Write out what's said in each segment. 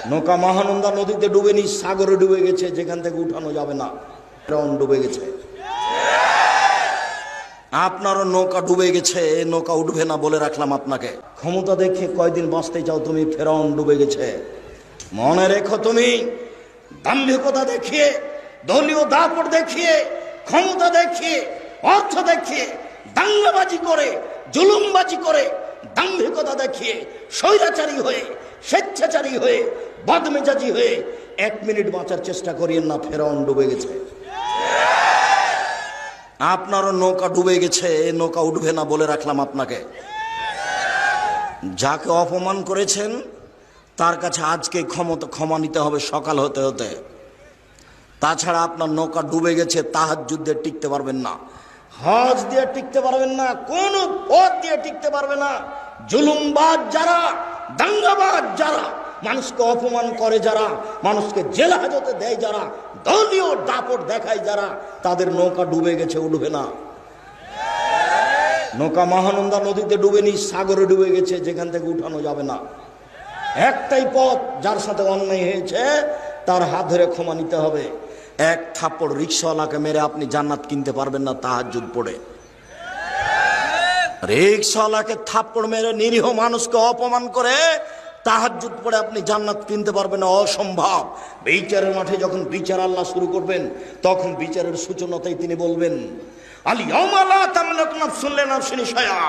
নৌকা মহানন্দা নদীতে ডুবেনি সাগরে ডুবে গেছে, যেখান থেকে উঠানো যাবে না। ডুবে গেছে। আপনারও নৌকা ডুবে গেছে, নৌকা উঠবে না বলে রাখলাম আপনাকে। ক্ষমতা দেখে কয়দিন বাঁচতে চাও তুমি, ফেরাউন ডুবে গেছে। মনে রেখো তুমি, দাম্ভিকতা দেখিয়ে, দলীয় দাপট দেখিয়ে, ক্ষমতা দেখিয়ে, অর্থ দেখিয়ে, দাঙ্গাবাজি করে, জুলুমবাজি করে, দাম্ভিকতা দেখিয়ে, স্বৈরাচারী হয়ে, স্বেচ্ছাচারী হয়ে বদমেজাজি হয়ে এক মিনিট বাঁচার চেষ্টা করিয়েন না, ফেরাউন ডুবে গেছে। আপনারও নৌকা ডুবে গেছে নৌকা উঠবে না বলে রাখলাম আপনাকে। যাকে অপমান করেছেন, তার কাছে আজকে ক্ষমতা, ক্ষমা নিতে হবে সকাল হতে হতে। তাছাড়া আপনার নৌকা ডুবে গেছে তাহার যুদ্ধে টিকতে পারবেন না। হজ দিয়ে টিকতে পারবেন না, কোন পথ দিয়ে টিকতে পারবে না। জুলুমবাজ যারা, দাঙ্গাবাজ যারা মানুষকে অপমান করে যারা, মানুষকে জেল হাজতে দেয় যারা, দলীয় দাপট দেখায় যারা, তাদের নৌকা ডুবে গেছে, উঠবে না। নৌকা মহানন্দা নদীতে ডুবেনি সাগরে ডুবে গেছে, যেখান থেকে উঠানো যাবে না। একটাই পথ যার সাথে অন্যায় হয়েছে, তার হাত ধরে ক্ষমা নিতে হবে। এক থাপ্পড় রিক্সাওয়ালাকে মেরে আপনি জান্নাত কিনতে পারবেন না তাহাজুদ পড়ে। রিক্সাওয়ালাকে থাপ্পড় মেরে নিরীহ মানুষকে অপমান করে তাহাজুদ পড়ে আপনি জান্নাত কিনতে পারবেন, অসম্ভব। বিচারের মাঠে যখন বিচার আল্লাহ শুরু করবেন, তখন বিচারের সূচনাতেই তিনি বলবেন অমালা সয়া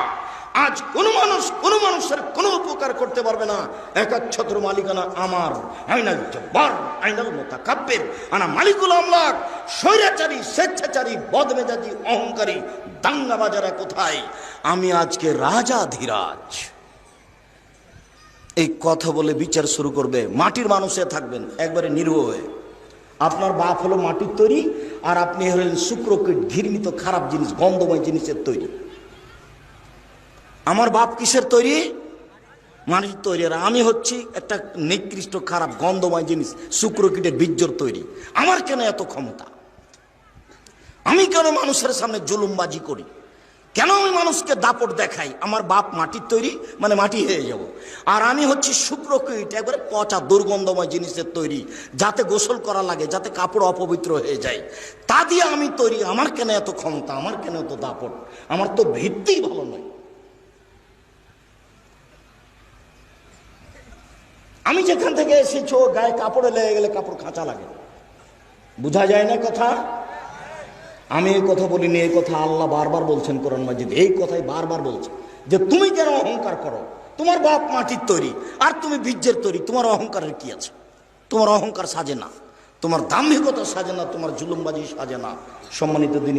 আজ কোন মানুষ কোন মানুষের কোনো উপকার করতে পারবে না। একাচ্ছত্র মালিকানা আমার। আইনাল জব্বার, আইনাল মোতাকাব্বের। আনা মালিকুল আমলাক, স্বৈরাচারী, স্বেচ্ছাচারী, বদমেজাজি, অহংকারী, দাঙ্গাবাজারা কোথায়? আমি আজকে রাজা ধীরাজ। এই কথা বলে বিচার শুরু করবে। মাটির মানুষে থাকবেন, একবারে নির্ভ হয়ে। আপনার বাপ হলো মাটির তৈরি, আর আপনি হলেন শুক্রকীট, ঘৃণিত, খারাপ জিনিস, গন্ধময় জিনিসের তৈরি। আমার বাপ কিসের তৈরি? মাটির তৈরি। আর আমি হচ্ছি একটা নিকৃষ্ট, খারাপ, গন্ধময় জিনিস, শুক্রকীটের বীর্যর তৈরি। আমার কেন এত ক্ষমতা? আমি কেন মানুষের সামনে জুলুমবাজি করি? কেন আমি মানুষকে দাপট দেখাই? আমার বাপ মাটির তৈরি মানে মাটি হয়ে যাব। আর আমি হচ্ছি শুক্রকীট একবারে পচা, দুর্গন্ধময় জিনিসের তৈরি, যাতে গোসল করা লাগে, যাতে কাপড় অপবিত্র হয়ে যায়। তা দিয়ে আমি তৈরি, আমার কেন এত ক্ষমতা, আমার কেন এত দাপট? আমার তো ভিত্তি ভালো নয়। আমি যেখান থেকে এসেছি গায়ে কাপড়ে লেগে গেলে কাপড় খাঁচা লাগে। বোঝা যায় না কথা? আমি এই কথা বলিনি, এই কথা আল্লাহ বারবার বলছেন কোরআন মাজিদ। এই কথাই বারবার বলছে। যে তুমি কেন অহংকার করো? তোমার বাপ মাটির তৈরি, আর তুমি বীর্যের তৈরি, তোমার অহংকারের কি আছে? তোমার অহংকার সাজে না, তোমার দাম্ভিকতা সাজে না, তোমার জুলুমবাজি সাজে না। সম্মানিত দিনী